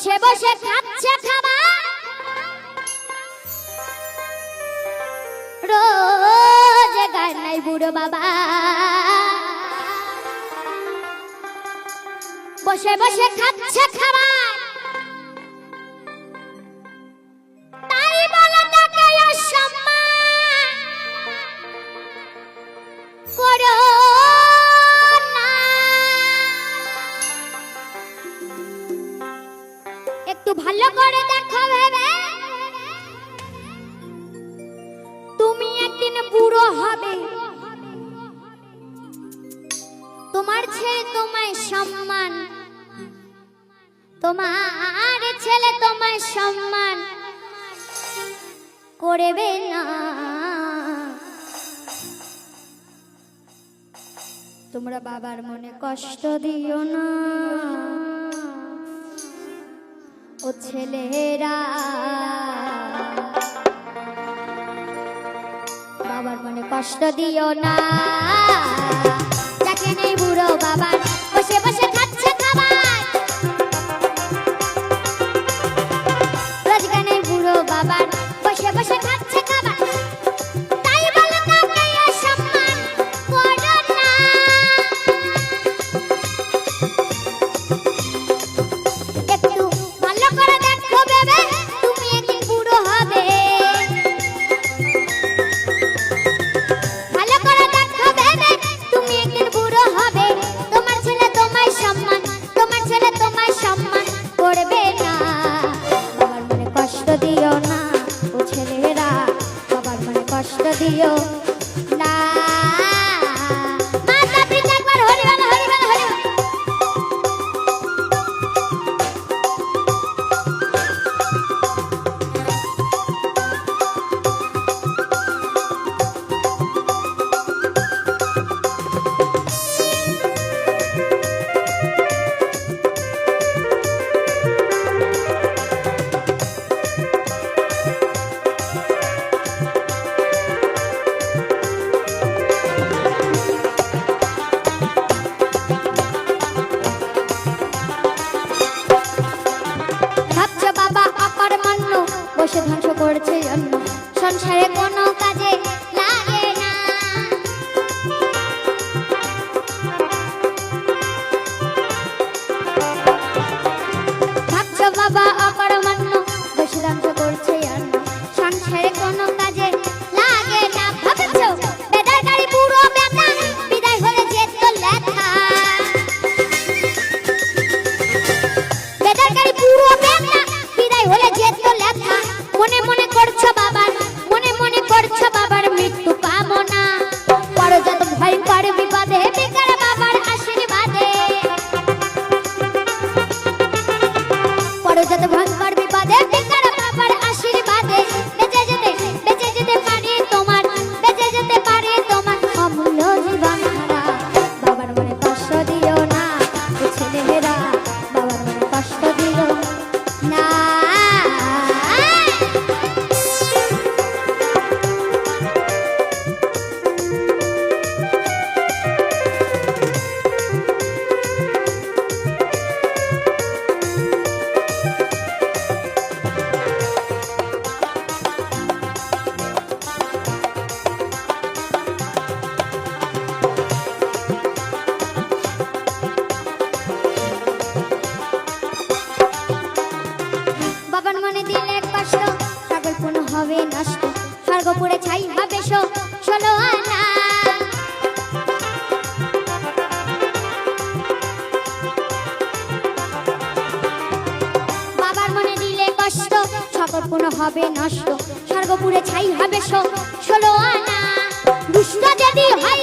বসে বসে খাচ্ছে খাবার। রোজ গান নাই বুড়ো বাবা। বসে বসে খাচ্ছে খাবার। দিন বুড়ো হবে। তোমার ছেলে তোমায় সম্মান। তোমার ছেলে তোমায় সম্মান করবে না। তোমরা বাবার মনে কষ্ট দিও না। ও ছেলেরা বাবার মনে কষ্ট দিও না। বসে ধ্বংস করছে জন্য। সংসারে কোনো কাজে Father হবে নষ্ট। ছাই হবে বাবার মনে দিলে কষ্ট, সকল হবে নষ্ট। স্বর্গপুরে ছাই হবে শো ষোলো আনা। দুষ্ট যদি হয়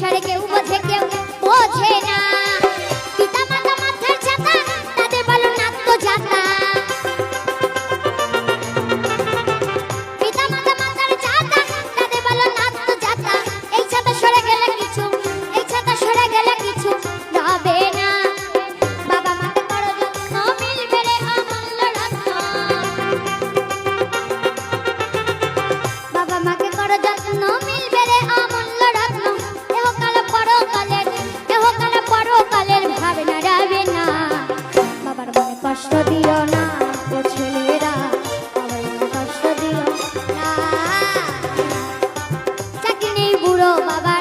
সংসারে কেউ বোঝে কেউ বোঝে না। Bye bye.